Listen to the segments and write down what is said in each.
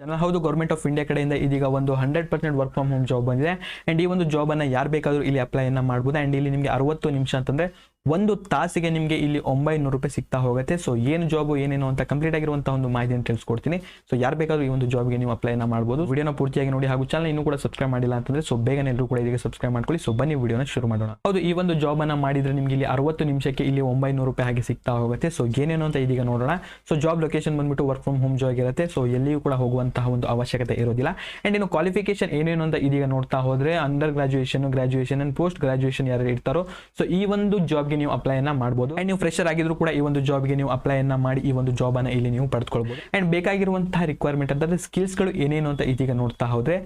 General ಹೌದು government of India ಕಡೆಯಿಂದ ಇದೀಗ ಒಂದು hundred percent work from home job ಬಂದಿದೆ. ಆ್ಯಂಡ್ ಈ ಒಂದು ಜಾಬನ್ನು ಯಾರು ಬೇಕಾದರೂ ಇಲ್ಲಿ ಅಪ್ಲೈಯನ್ನು ಮಾಡ್ಬೋದು. ಆ್ಯಂಡ್ ಇಲ್ಲಿ ನಿಮಗೆ ಅರವತ್ತು ನಿಮಿಷ ಅಂತಂದರೆ ಒಂದು ತಾಸಿಗೆ ನಿಮಗೆ ಇಲ್ಲಿ ಒಂಬೈನೂರು ರೂಪಾಯಿ ಸಿಗ್ತಾ ಹೋಗುತ್ತೆ. ಸೊ ಏನು ಜಾಬು ಏನೇನು ಅಂತ ಕಂಪ್ಲೀಟ್ ಆಗಿರುವಂತಹ ಒಂದು ಮಾಹಿತಿಯನ್ನು ತಿಳಿಸ್ಕೊಡ್ತೀನಿ. ಸೊ ಯಾರು ಬೇಕಾದರೂ ಈ ಒಂದು ಜಾಬ್ಗೆ ನೀವು ಅಪ್ಲೈನ ಮಾಡ್ಬೋದು. ವಿಡಿಯೋನ ಪೂರ್ತಿಯಾಗಿ ನೋಡಿ ಹಾಗೂ ಚಾನಲ್ ಇನ್ನೂ ಕೂಡ ಸಬ್ಸ್ಕ್ರೈಬ್ ಮಾಡಿಲ್ಲ ಅಂತಂದ್ರೆ ಸೊ ಬೇಗನೆ ಎಲ್ಲರೂ ಕೂಡ ಇದಕ್ಕೆ ಸಬ್ಸ್ಕ್ರೈಬ್ ಮಾಡ್ಕೊಳ್ಳಿ. ಸೊ ಬನ್ನಿ ವಿಡಿಯೋನ ಶುರು ಮಾಡೋಣ. ಹೌದು, ಈ ಒಂದು ಜಾಬ್ ಅನ್ನ ಮಾಡಿದ್ರೆ ನಿಮಗೆ ಇಲ್ಲಿ ಅರವತ್ತು ನಿಮಿಷಕ್ಕೆ ಇಲ್ಲಿ ಒಂಬೈನೂರು ರೂಪಾಯಿ ಹಾಗೆ ಸಿಗ್ತಾ ಹೋಗುತ್ತೆ. ಸೊ ಏನೇನು ಅಂತ ಇದೀಗ ನೋಡೋಣ. ಸೊ ಜಾಬ್ ಲೊಕೇಶನ್ ಬಂದ್ಬಿಟ್ಟು ವರ್ಕ್ ಫ್ರಮ್ ಹೋಮ್ ಜಾಬ್ ಇರುತ್ತೆ ಸೊ ಎಲ್ಲಿಯೂ ಕೂಡ ಹೋಗುವಂತಹ ಒಂದು ಅವಶ್ಯಕತೆ ಇರೋದಿಲ್ಲ. ಅಂಡ್ ಇನ್ನು ಕ್ವಾಲಿಫಿಕೇಶನ್ ಏನೇನು ಅಂತ ಇದೀಗ ನೋಡ್ತಾ ಹೋದ್ರೆ under graduation graduation and post graduation ಯಾರು ಇರ್ತಾರೋ ಸೊ ಈ ಒಂದು ಜಾಬ್ಗೆ ನೀವು ಅಪ್ಲೈನ ಮಾಡಬಹುದು ಅಂಡ್ ನೀವು ಫ್ರೆಶರ್ ಆಗಿದ್ರು ಕೂಡ ಈ ಒಂದು ಜಾಬ್ಗೆ ನೀವು ಅಪ್ಲೈನ ಮಾಡಿ ಈ ಒಂದು ಜಾಬ್ ಅನ್ನ ಇಲ್ಲಿ ನೀವು ಪಡೆದುಕೊಳ್ಬೋದು. ಅಂಡ್ ಬೇಕಾಗಿರುವಂತಹ ರಿಕ್ವೈರ್ಮೆಂಟ್ ಅಂತಂದ್ರೆ ಸ್ಕಿಲ್ಸ್ಗಳು ಏನೇನು ಅಂತ ಇದೀಗ ನೋಡ್ತಾ ಹೋದ್ರೆ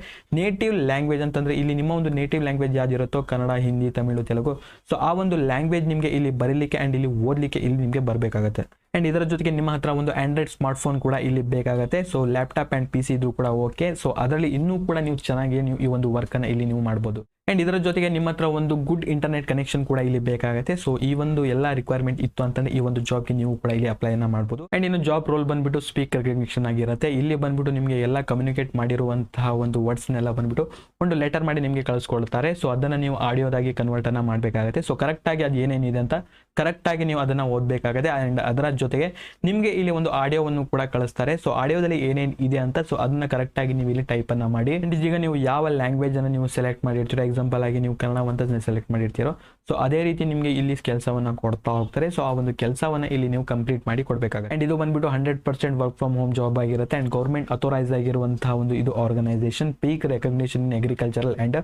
ನೇಟಿವ್ ಲ್ಯಾಂಗ್ವೇಜ್ ಅಂತಂದ್ರೆ ಇಲ್ಲಿ ನಿಮ್ಮ ಒಂದು ನೇಟಿವ್ ಲ್ಯಾಂಗ್ವೇಜ್ ಯಾವ್ದಿರುತ್ತೋ ಕನ್ನಡ, ಹಿಂದಿ, ತಮಿಳು, ತೆಲುಗು. ಸೊ ಆ ಒಂದು ಲ್ಯಾಂಗ್ವೇಜ್ ನಿಮಗೆ ಇಲ್ಲಿ ಬರೀಲಿಕ್ಕೆ ಅಂಡ್ ಇಲ್ಲಿ ಓದಲಿಕ್ಕೆ ಇಲ್ಲಿ ನಿಮಗೆ ಬರಬೇಕಾಗುತ್ತೆ. ಅಂಡ್ ಇದರ ಜೊತೆಗೆ ನಿಮ್ಮ ಹತ್ರ ಒಂದು ಆಂಡ್ರಾಯ್ಡ್ ಸ್ಮಾರ್ಟ್ಫೋನ್ ಕೂಡ ಇಲ್ಲಿ ಬೇಕಾಗುತ್ತೆ. So laptop and P C ಇದ್ರೂ ಕೂಡ ಓಕೆ ಸೊ ಅದರಲ್ಲಿ ಇನ್ನೂ ಕೂಡ ನೀವು ಚೆನ್ನಾಗಿ ನೀವು ಈ ಒಂದು ವರ್ಕನ್ನು ಇಲ್ಲಿ ನೀವು ಮಾಡ್ಬೋದು. ಆ್ಯಂಡ್ ಇದರ ಜೊತೆಗೆ ನಿಮ್ಮ ಹತ್ರ ಒಂದು ಗುಡ್ ಇಂಟರ್ನೆಟ್ ಕನೆಕ್ಷನ್ ಕೂಡ ಇಲ್ಲಿ ಬೇಕಾಗುತ್ತೆ. ಸೊ ಈ ಒಂದು ಎಲ್ಲ ರಿಕ್ವೈರ್ಮೆಂಟ್ ಇತ್ತು ಅಂತಂದ್ರೆ ಈ ಒಂದು ಜಾಬ್ಗೆ ನೀವು ಕೂಡ ಇಲ್ಲಿ ಅಪ್ಲೈನ ಮಾಡ್ಬೋದು. ಆ್ಯಂಡ್ ಇನ್ನು ಜಾಬ್ ರೋಲ್ ಬಂದ್ಬಿಟ್ಟು ಸ್ಪೀಕರ್ ರೆಕಗ್ನಿಷನ್ ಆಗಿರುತ್ತೆ. ಇಲ್ಲಿ ಬಂದ್ಬಿಟ್ಟು ನಿಮಗೆ ಎಲ್ಲ ಕಮ್ಯುನಿಕೇಟ್ ಮಾಡಿರುವಂತಹ ಒಂದು ವರ್ಡ್ಸ್ನೆಲ್ಲ ಬಂದ್ಬಿಟ್ಟು ಒಂದು ಲೆಟರ್ ಮಾಡಿ ನಿಮಗೆ ಕಳಿಸ್ಕೊಳ್ತಾರೆ. ಸೊ ಅದನ್ನು ನೀವು ಆಡಿಯೋದಾಗಿ ಕನ್ವರ್ಟನ್ನು ಮಾಡಬೇಕಾಗುತ್ತೆ. ಸೊ ಕರೆಕ್ಟಾಗಿ ಅದು ಏನೇನಿದೆ ಅಂತ ಕರೆಕ್ಟಾಗಿ ನೀವು ಅದನ್ನು ಓದಬೇಕಾಗುತ್ತೆ. ಆ್ಯಂಡ್ ಅದರ ಜೊತೆಗೆ ನಿಮಗೆ ಇಲ್ಲಿ ಒಂದು ಆಡಿಯೋವನ್ನು ಕೂಡ ಕಳಿಸ್ತಾರೆ. ಸೊ ಆಡಿಯೋದಲ್ಲಿ ಏನೇನು ಇದೆ ಅಂತ ಸೊ ಅದನ್ನ ಕರೆಕ್ಟಾಗಿ ನೀವು ಇಲ್ಲಿ ಟೈಪನ್ನು ಮಾಡಿ. ಆ್ಯಂಡ್ ಈಗ ನೀವು ಯಾವ ಲ್ಯಾಂಗ್ವೇಜನ್ನು ನೀವು ಸೆಲೆಕ್ಟ್ ಮಾಡಿರ್ತೀರೋ ಎಕ್ಸಾಂಪಲ್ ಆಗಿ ನೀವು ಕನ್ನಡವಂತ ಸೆಲೆಕ್ಟ್ ಮಾಡಿರ್ತೀರೋ ಸೊ ಅದೇ ರೀತಿ ನಿಮಗೆ ಇಲ್ಲಿ ಕೆಲಸವನ್ನು ಕೊಡ್ತಾ ಹೋಗ್ತಾರೆ. ಸೊ ಆ ಒಂದು ಕೆಲಸವನ್ನು ಇಲ್ಲಿ ನೀವು ಕಂಪ್ಲೀಟ್ ಮಾಡಿ ಕೊಡಬೇಕಾಗುತ್ತೆ. ಅಂಡ್ ಇದು ಬಂದ್ಬಿಟ್ಟು hundred percent work from home job ಆಗಿರುತ್ತೆ. ಅಂಡ್ ಗೌರ್ಮೆಂಟ್ ಅಥೋರೈಸ್ ಆಗಿರುವಂತಹ ಒಂದು ಇದು organisation peak recognition in agricultural and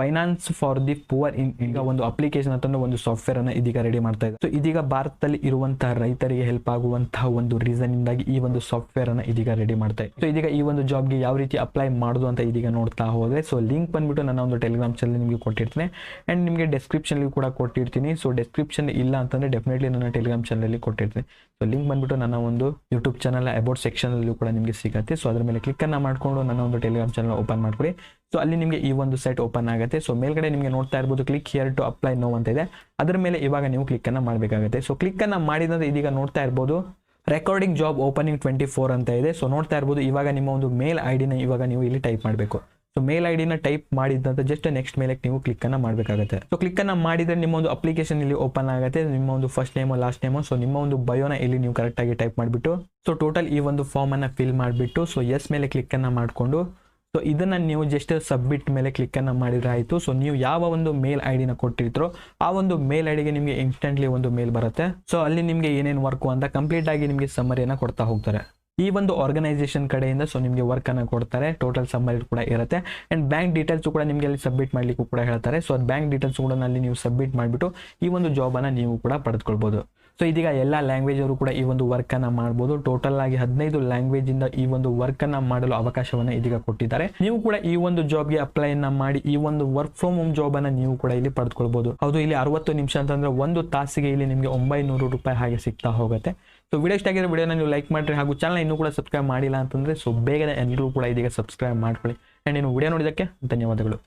finance for the poor in ಈಗ ಒಂದು ಅಪ್ಲಿಕೇಶನ್ ಅಂತ ಒಂದು ಸಾಫ್ಟ್ವೇರ್ ಅನ್ನು ಇದೀಗ ರೆಡಿ ಮಾಡ್ತಾ ಇದೆ ಸೊ ಇದೀಗ ಭಾರತದಲ್ಲಿ ಇರುವಂತಹ ರೈತರಿಗೆ ಹೆಲ್ಪ್ ಆಗುವಂತಹ ಒಂದು ರೀಸನ್ ಇಂದಾಗಿ ಈ ಒಂದು ಸಾಫ್ಟ್ವೇರ್ ಅನ್ನು ಇದೀಗ ರೆಡಿ ಮಾಡ್ತಾ ಇದೆ ಸೊ ಇದೀಗ ಈ ಒಂದು ಜಾಬ್ಗೆ ಯಾವ ರೀತಿ ಅಪ್ಲೈ ಮಾಡೋದು ಅಂತ ಇದೀಗ ನೋಡ್ತಾ ಹೋದ್ರೆ ಸೊ ಲಿಂಕ್ ಬಂದ್ಬಿಟ್ಟು ನನ್ನ ಒಂದು ಟೆಲಿಗ್ರಾಮ್ ಚಾನಲ್ ನಿಮಗೆ ಕೊಟ್ಟಿರ್ತೀನಿ. ಅಂಡ್ ನಿಮಗೆ ಡಿಸ್ಕ್ರಿಪ್ಷನ್ ಕೂಡ ಕೊಟ್ಟಿರ್ತೀನಿ. ಸೊ ಡಿಸ್ಕ್ರಿಪ್ಷನ್ ಇಲ್ಲ ಅಂತಂದ್ರೆ ಡೆಫಿನೆಟ್ಲಿ ನನ್ನ ಟೆಲಿಗ್ರಾಮ್ ಚಾನಲಲ್ಲಿ ಕೊಟ್ಟಿರ್ತೀನಿ. ಸೊ ಲಿಂಕ್ ಬಂದ್ಬಿಟ್ಟು ನನ್ನ ಒಂದು ಯೂಟ್ಯೂಬ್ ಚಾನಲ್ ಅಬೌಟ್ ಸೆಕ್ಷನಲ್ಲೂ ಕೂಡ ನಿಮಗೆ ಸಿಗುತ್ತೆ. ಸೊ ಅದ್ರ ಮೇಲೆ ಕ್ಲಿಕ್ಕನ್ನು ಮಾಡಿಕೊಂಡು ನನ್ನ ಒಂದು ಟೆಲಿಗ್ರಾಮ್ ಚಾನಲ್ ಓಪನ್ ಮಾಡ್ಕೊಳ್ಳಿ ಸೊ ಅಲ್ಲಿ ನಿಮಗೆ ಈ ಒಂದು ಸೈಟ್ ಓಪನ್ ಆಗುತ್ತೆ. ಸೊ ಮೇಲ್ಗಡೆ ನಿಮಗೆ ನೋಡ್ತಾ ಇರ್ಬೋದು click here to apply now ಅಂತ ಇದೆ. ಅದರ ಮೇಲೆ ಇವಾಗ ನೀವು ಕ್ಲಿಕ್ಕನ್ನು ಮಾಡಬೇಕಾಗುತ್ತೆ. ಸೊ ಕ್ಲಿಕ್ಕನ್ನು ಮಾಡಿದಂದ್ರೆ ಇದೀಗ ನೋಡ್ತಾ ಇರ್ಬೋದು recording job opening twenty four ಅಂತ ಇದೆ. ಸೊ ನೋಡ್ತಾ ಇರ್ಬೋದು, ಇವಾಗ ನಿಮ್ಮ ಒಂದು ಮೇಲ್ ಐ ಡಿನ ಇವಾಗ ನೀವು ಇಲ್ಲಿ ಟೈಪ್ ಮಾಡಬೇಕು. ಸೊ ಮೇಲ್ ಐ ಡಿನ ಟೈಪ್ ಮಾಡಿದಂತ ಜಸ್ಟ್ ನೆಕ್ಸ್ಟ್ ಮೇಲೆ ನೀವು ಕ್ಲಿಕ್ಕನ್ನು ಮಾಡಬೇಕಾಗುತ್ತೆ. ಸೊ ಕ್ಲಿಕ್ಕನ್ನು ಮಾಡಿದ್ರೆ ನಿಮ್ಮ ಒಂದು ಅಪ್ಲಿಕೇಶನ್ ಇಲ್ಲಿ ಓಪನ್ ಆಗುತ್ತೆ. ನಿಮ್ಮ ಒಂದು first name last name so ನಿಮ್ಮ ಒಂದು ಬಯೋನ ಇಲ್ಲಿ ನೀವು ಕರೆಕ್ಟಾಗಿ ಟೈಪ್ ಮಾಡಿಬಿಟ್ಟು ಸೊ ಟೋಟಲ್ ಈ ಒಂದು ಫಾರ್ಮ್ ಅನ್ನ ಫಿಲ್ ಮಾಡಿಬಿಟ್ಟು ಸೊ ಎಸ್ ಮೇಲೆ ಕ್ಲಿಕ್ಕನ್ನು ಮಾಡಿಕೊಂಡು ಸೊ ಇದನ್ನ ನೀವು ಜಸ್ಟ್ ಸಬ್ಮಿಟ್ ಮೇಲೆ ಕ್ಲಿಕ್ಕನ್ನು ಮಾಡಿದ್ರೆ ಆಯಿತು. ಸೊ ನೀವು ಯಾವ ಒಂದು ಮೇಲ್ ಐ ಡಿನ ಕೊಟ್ಟಿರ್ತೀರೋ, ಆ ಒಂದು ಮೇಲ್ ಐ ಡಿಗೆ ನಿಮಗೆ ಇನ್ಸ್ಟೆಂಟ್ಲಿ ಒಂದು ಮೇಲ್ ಬರುತ್ತೆ. ಸೊ ಅಲ್ಲಿ ನಿಮಗೆ ಏನೇನು ವರ್ಕು ಅಂತ ಕಂಪ್ಲೀಟ್ ಆಗಿ ನಿಮಗೆ ಸಮ್ಮರಿಯನ್ನು ಕೊಡ್ತಾ ಹೋಗ್ತಾರೆ. ಈ ಒಂದು ಆರ್ಗನೈಸೇಷನ್ ಕಡೆಯಿಂದ ಸೊ ನಿಮಗೆ ವರ್ಕ್ ಅನ್ನು ಕೊಡ್ತಾರೆ. ಟೋಟಲ್ ಸಮ್ಮರಿ ಕೂಡ ಇರುತ್ತೆ. ಆ್ಯಂಡ್ ಬ್ಯಾಂಕ್ ಡೀಟೇಲ್ಸ್ ಕೂಡ ನಿಮಗೆ ಅಲ್ಲಿ ಸಬ್ಮಿಟ್ ಮಾಡಲಿಕ್ಕೂ ಕೂಡ ಹೇಳ್ತಾರೆ. ಸೊ ಅದು ಬ್ಯಾಂಕ್ ಡೀಟೇಲ್ಸ್ ಕೂಡ ಅಲ್ಲಿ ನೀವು ಸಬ್ಮಿಟ್ ಮಾಡಿಬಿಟ್ಟು ಈ ಒಂದು ಜಾಬನ್ನು ನೀವು ಕೂಡ ಪಡೆದುಕೊಳ್ಬೋದು. ಸೊ ಇದೀಗ ಎಲ್ಲ ಲ್ಯಾಂಗ್ವೇಜ್ ಅವರು ಕೂಡ ಈ ಒಂದು ವರ್ಕನ್ನು ಮಾಡ್ಬೋದು. ಟೋಟಲ್ ಆಗಿ ಹದಿನೈದು ಲ್ಯಾಂಗ್ವೇಜ್ ಇಂದ ಈ ಒಂದು ವರ್ಕನ್ನು ಮಾಡಲು ಅವಕಾಶವನ್ನು ಇದೀಗ ಕೊಟ್ಟಿದ್ದಾರೆ. ನೀವು ಕೂಡ ಈ ಒಂದು ಜಾಬ್ಗೆ ಅಪ್ಲೈನ ಮಾಡಿ ಈ ಒಂದು ವರ್ಕ್ ಫ್ರಮ್ ಹೋಮ್ ಜಾಬನ್ನು ನೀವು ಕೂಡ ಇಲ್ಲಿ ಪಡೆದುಕೊಳ್ಬೋದು. ಹೌದು, ಇಲ್ಲಿ ಅರವತ್ತು ನಿಮಿಷ ಅಂತಂದ್ರೆ ಒಂದು ತಾಸಿಗೆ ಇಲ್ಲಿ ನಿಮಗೆ ಒಂಬೈನೂರು ರೂಪಾಯಿ ಹಾಗೆ ಸಿಗ್ತಾ ಹೋಗುತ್ತೆ. ಸೊ ವಿಡಿಯೋ ಇಷ್ಟ ಆಗಿದ್ರೆ ವಿಡಿಯೋನ ನೀವು ಲೈಕ್ ಮಾಡಿರಿ ಹಾಗೂ ಚಾನಲ್ ಇನ್ನೂ ಕೂಡ ಸಬ್ಸ್ಕ್ರೈಬ್ ಮಾಡಿಲ್ಲ ಅಂತಂದ್ರೆ ಸೊ ಬೇಗನೆ ಎಲ್ಲರೂ ಕೂಡ ಇದೀಗ ಸಬ್ಸ್ಕ್ರೈಬ್ ಮಾಡ್ಕೊಳ್ಳಿ. ಆ್ಯಂಡ್ ನೀವು ವಿಡಿಯೋ ನೋಡಿದ್ದಕ್ಕೆ ಧನ್ಯವಾದಗಳು.